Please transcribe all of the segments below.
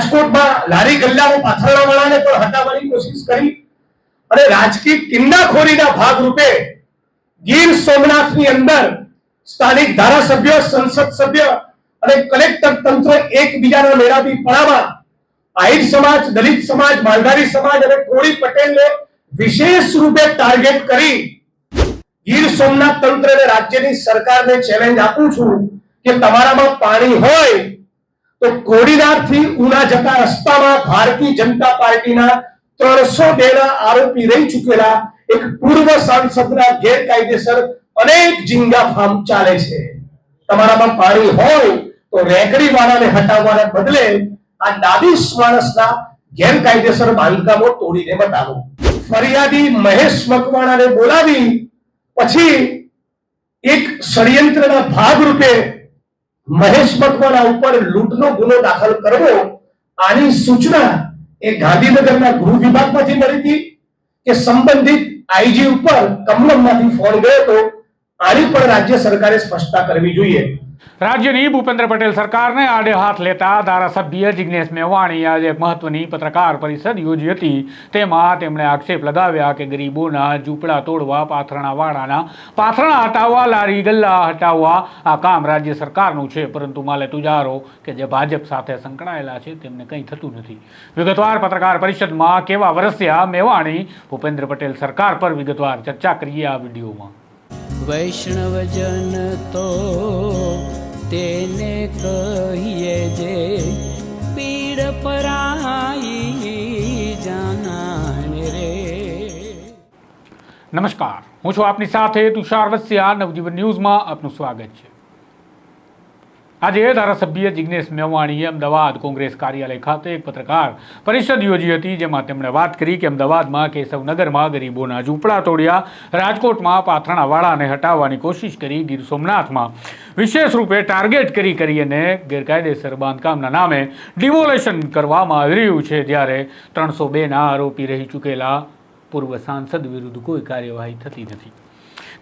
રાજકોટમાં લારી ગલ્લાઓ પાથરણા વાળાને પણ હટાવવાની કોશિશ કરી. અને રાજકીય કિન્નાખોરીના ભાગરૂપે ગીર સોમનાથની અંદર સ્થાનિક ધારાસભ્ય, સંસદ સભ્ય અને કલેક્ટર તંત્ર એકબીજાના મેળાવી પડામાં આહિર સમાજ, દલિત સમાજ, માલધારી સમાજ અને કોળી પટેલને વિશેષ રૂપે ટાર્ગેટ કરી ગીર સોમનાથ તંત્ર અને રાજ્યની સરકારને ચેલેન્જ આપું છું કે તમારામાં પાણી હોય તો કોડીનારથી ઉના જતા રસ્તામાં ભારતીય જનતા પાર્ટીના ત્રણસો બેના આરોપી રહી ચૂકેલા એક પૂર્વ સાંસદના ગેરકાયદેસર અનેક ઝીંગા ફાર્મ ચાલે છે. તમારામાં પાણી હોય તો રેકડી વાળાને હટાવવાના બદલે આ ડાબીસ માણસના ગેરકાયદેસર બાંધકામો તોડીને બતાવો. ફરિયાદી મહેશ મકવાણાને બોલાવી પછી એક ષડયંત્રના ભાગરૂપે મહેશ મકવાણા ઉપર લૂંટનો ગુનો દાખલ કરવો આની સૂચના એ ગાંધીનગરના ગૃહ વિભાગમાંથી મળી હતી કે સંબંધિત આઈજી ઉપર કમલમમાંથી ફોન ગયો હતો. આની પણ રાજ્ય સરકારે સ્પષ્ટતા કરવી જોઈએ. રાજ્યની ભૂપેન્દ્ર પટેલ સરકારને આડે હાથ લેતા ધારાસભ્ય જિજ્ઞેશ મેવાણી આજે મહત્વની પત્રકાર પરિષદ યોજી હતી. તેમાં તેમણે આક્ષેપ લગાવ્યા કે ગરીબોના ઝૂંપડા તોડવા પાથરણાવાળાના પાથરણા હટાવવા, લારી ગલ્લા હટાવવા આ કામ રાજ્ય સરકારનું છે. પરંતુ માલે તુજારો કે જે ભાજપ સાથે સંકળાયેલા છે તેમને કંઈ થતું નથી. વિગતવાર પત્રકાર પરિષદમાં કેવા વરસ્યા મેવાણી? ભૂપેન્દ્ર પટેલ સરકાર પર વિગતવાર ચર્ચા કરીએ આ વિડીયોમાં. વૈષ્ણવજન તો તેને કહીએ જે પીડ પરાઈ જાનાને રે. નમસ્કાર. હું છું આપની સાથે તુષાર વસ્યા. નવજીવન ન્યૂઝમાં આપનું સ્વાગત છે. આજે ધારાસભ્ય જિજ્ઞેશ મેવાણીએ અમદાવાદ કોંગ્રેસ કાર્યાલય ખાતે એક પત્રકાર પરિષદ યોજી હતી, જેમાં તેમણે વાત કરી કે અમદાવાદમાં કેશવનગરમાં ગરીબોના ઝૂંપડા તોડ્યા, રાજકોટમાં પાથરણાવાળાને હટાવવાની કોશિશ કરી, ગીર સોમનાથમાં વિશેષ રૂપે ટાર્ગેટ કરી કરી અને ગેરકાયદેસર બાંધકામના નામે ડિમોલેશન કરવામાં આવી રહ્યું છે. જ્યારે ત્રણસો બેના આરોપી રહી ચૂકેલા પૂર્વ સાંસદ વિરુદ્ધ કોઈ કાર્યવાહી થતી નથી.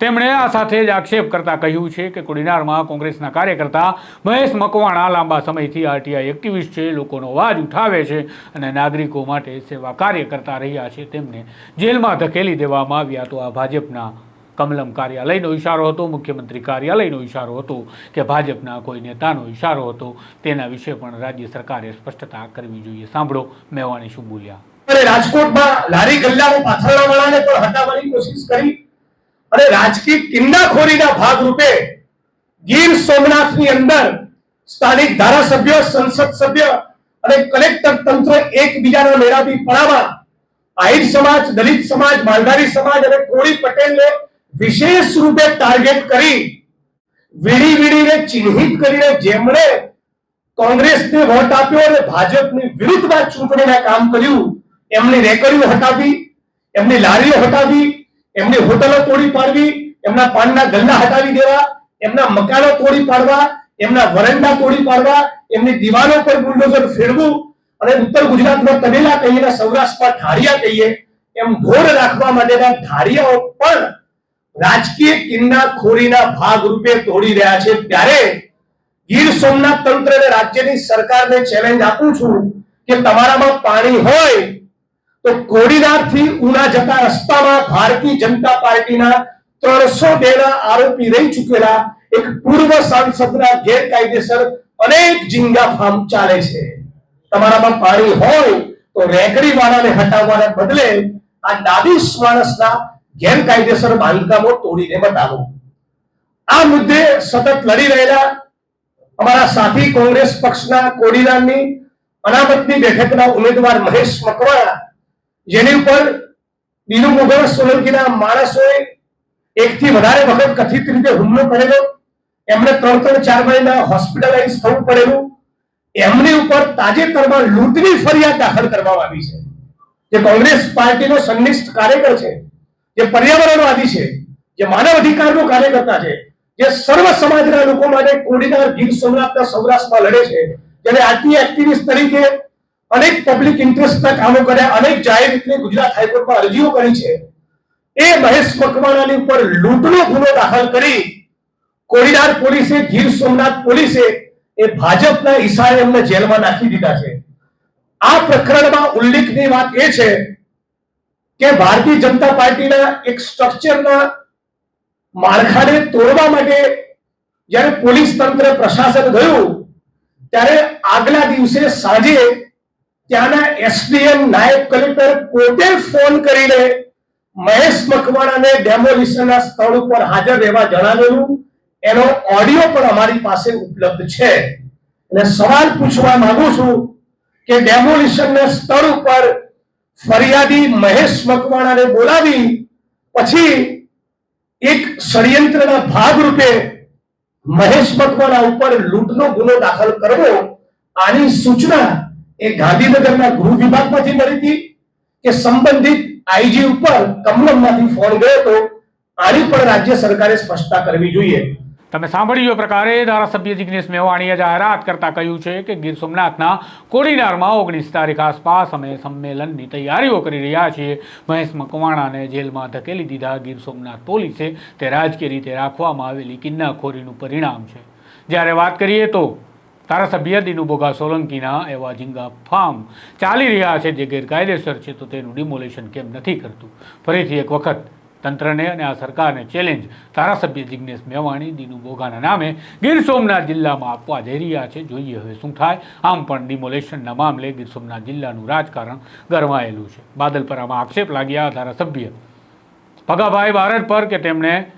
તેમણે આ સાથે જ આક્ષેપ કરતા કહ્યું છે કે કોડીનારમાં કોંગ્રેસના કાર્યકર્તા મહેશ મકવાણા લાંબા સમયથી આરટીઆઈ એક્ટિવિસ્ટ છે, લોકોનો અવાજ ઉઠાવે છે અને નાગરિકો માટે સેવા કાર્ય કરતા રહ્યા છે. તેમને જેલમાં ધકેલી દેવામાં આવ્યા તો આ ભાજપના કમલમ કાર્યાલયનો ઇશારો હતો, મુખ્યમંત્રી કાર્યાલયનો ઇશારો હતો કે ભાજપના કોઈ નેતાનો ઇશારો હતો. તેના વિશે પણ રાજ્ય સરકારે સ્પષ્ટતા કરવી જોઈએ. સાંભળો મેવાણી શું બોલ્યા રાજકોટમાં લારી ગલ્લાઓ પાથરણા પણ હટાવવાની કોશિશ કરી. અને રાજકીય કિંડાખોરીના ભાગરૂપે ગીર સોમનાથની અંદર સ્થાનિક ધારાસભ્ય, સંસદ સભ્ય અને કલેક્ટર તંત્ર એકબીજાના મેળાપી પડામાં આહિર સમાજ, દલિત સમાજ, માલધારી સમાજ અને કોળી પટેલને વિશેષ રૂપે ટાર્ગેટ કરી વીડી વીડીને ચિહ્નિત કરીને જેમણે કોંગ્રેસને વોટ આપ્યો અને ભાજપની વિરુદ્ધમાં ચૂંટણીના કામ કર્યું એમની રેકડીઓ હટાવી એમની લારીઓ હટાવી એમની હોટલો તોડી પાડવી, એમના પાનના ગલ્લા હટાવી દેવા, એમના મકાનો તોડી પાડવા, એમના વરંડા તોડી પાડવા, એમની દિવાલો પર બુલડોઝર ફેરવું અને ઉત્તર ગુજરાતમાં તમેલા કહીએ સૌરાષ્ટ્રમાં ધારિયા કહીએ, એમ ઢોર રાખવા માટેના ધારિયાઓ પણ રાજકીય કિન્નાખોરીના ભાગરૂપે તોડી રહ્યા છે. ત્યારે ગીર સોમનાથ તંત્ર અને રાજ્યની સરકારને ચેલેન્જ આપું છું કે તમારામાં પાણી હોય તો કોડીનારથી ઉના જતા રસ્તામાં ભારતીય જનતા પાર્ટીના ત્રણસો બેના આરોપી રહી ચૂકેલા એક પૂર્વ સાંસદના ગેરકાયદેસર અનેક ઝીંગા ફાર્મ ચાલે છે. તમારામાં પાણી હોય તો રેકડી વાળાને હટાવવાના બદલે આ ડાબીસ માણસના ગેરકાયદેસર બાંધકામો તોડીને બતાવો. આ મુદ્દે સતત લડી રહેલા અમારા સાથી કોંગ્રેસ પક્ષના કોડીનારની અનામતની બેઠકના ઉમેદવાર મહેશ મકવાણા જેની ઉપર નીલુ મુગલ સોલંકીના માણસોએ એકથી વધારે વખત કથિત રીતે હુમલો કરેલો. એમને ત્રણ ત્રણ ચાર મહિના હોસ્પિટલાઇઝ થવું પડેલું. એમની ઉપર તાજેતરમાં લૂંટની ફરિયાદ દાખલ કરવામાં આવી છે. જે કોંગ્રેસ પાર્ટીનો સંનિષ્ઠ કાર્યકર છે, જે પર્યાવરણવાદી છે, જે માનવ અધિકારનો કાર્યકર્તા છે, જે સર્વ સમાજના લોકો માટે કોડીનાર ગીર સોમનાથના સૌરાષ્ટ્રમાં લડે છે, જેને આટલી એક્ટિવિસ્ટ તરીકે અનેક પબ્લિક ઇન્ટરેસ્ટના કામો કર્યા, અનેક જાહેર રીતે ગુજરાત હાઈકોર્ટમાં અરજીઓ કરી છે. એ મહેશ મકવાણાની ઉપર લૂંટનો ગુનો દાખલ કરી કોડીનાર પોલીસે, ગીર સોમનાથ પોલીસે એ ભાજપના ઈશારે એમને જેલમાં નાખી દીધા છે. આ પ્રકરણમાં ઉલ્લેખની વાત એ છે કે ભારતીય જનતા પાર્ટીના એક સ્ટ્રક્ચરના માળખાને તોડવા માટે જ્યારે પોલીસ તંત્ર, પ્રશાસન ગયું, ત્યારે આગલા દિવસે સાંજે ત્યાંના એસડીએમ નાયબ કલેક્ટર પોતે ફોન કરીને મહેશ મકવાણાને ડેમોલિશનના સ્થળ ઉપર હાજર રહેવા જણાવેલું. એનો ઓડિયો પણ અમારી પાસે ઉપલબ્ધ છે. અને સવાલ પૂછવા માંગુ છું કે ડેમોલિશનના સ્થળ ઉપર ફરિયાદી મહેશ મકવાણાને બોલાવી પછી એક ષડયંત્રના ભાગરૂપે મહેશ મકવાણા ઉપર લૂંટનો ગુનો દાખલ કરવો, આની સૂચના એ ગાંધીનગરના ગૃહ વિભાગમાંથી મળી હતી કે સંબંધિત આઈજી ઉપર કમલમમાંથી ફોન ગયો હતો. આની પણ રાજ્ય સરકારે સ્પષ્ટતા કરવી જોઈએ. તમે સાંભળ્યું એ પ્રકારે ધારાસભ્ય જિગ્નેશ મેવાણીએ જાહેરાત કરતા કહ્યું છે કે ગીર સોમનાથના કોડીનારમાં ઓગણીસ તારીખ આસપાસ અમે સંમેલનની તૈયારીઓ કરી રહ્યા છીએ. મહેશ મકવાણાને જેલમાં ધકેલી દીધા ગીર સોમનાથ પોલીસે. તે રાજકીય રીતે રાખવામાં આવેલી કિન્નાખોરીનું પરિણામ છે. જ્યારે વાત કરીએ તો ધારાસભ્ય દિનુભોગા સોલંકીના એવા ઝીંગા ફાર્મ ચાલી રહ્યા છે. જે ગેરકાયદેસર છે તો તેનું ડિમોલેશન કેમ નથી કરતું? ફરીથી એક વખત તંત્રને અને આ સરકારને ચેલેન્જ ધારાસભ્ય જિગ્નેશ મેવાણી દીનુ બોગાના નામે ગીર સોમનાથ જિલ્લામાં આપવા જઈ રહ્યા છે. જોઈએ હવે શું થાય. આમ પણ ડિમોલેશનના મામલે ગીર સોમનાથ જિલ્લાનું રાજકારણ ગરમાયેલું છે. બાદલપરામાં આક્ષેપ લાગ્યા ધારાસભ્ય. ભગાભાઈ બારડ પર કે તેમણે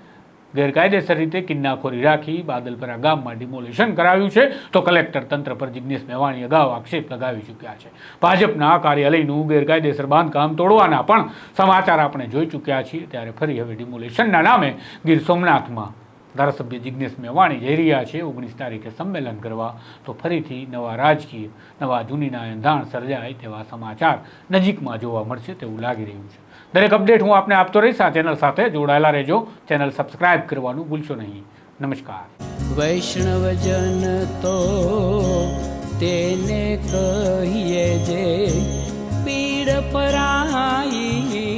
ગેરકાયદેસર રીતે કિન્નાખોરી રાખી બાદલપરા ગામમાં ડિમોલિશન કરાવ્યું છે, તો કલેક્ટર તંત્ર પર જિગ્નેશ મેવાણી અગાઉ આક્ષેપ લગાવી ચૂક્યા છે. ભાજપના કાર્યાલયનું ગેરકાયદેસર બાંધકામ તોડવાના પણ સમાચાર આપણે જોઈ ચૂક્યા છીએ, ત્યારે ફરી હવે ડિમોલિશનના નામે ગીર સોમનાથમાં ધારાસભ્ય જિજ્ઞેશ મેવાણી જઈ રહ્યા છે ઓગણીસ તારીખે સંમેલન કરવા. તો ફરીથી નવા રાજકીય, નવા જૂનીના એંધાણ સર્જાય તેવા સમાચાર નજીકમાં જોવા મળશે તેવું લાગી રહ્યું છે. દરેક અપડેટ હું આપને આપતો રહીશ. આ ચેનલ સાથે જોડાયેલા રહેજો. ચેનલ સબસ્ક્રાઇબ કરવાનું ભૂલશો નહીં. નમસ્કાર. વૈષ્ણવજન તો તેને કહીએ જે પીડ પરાઈ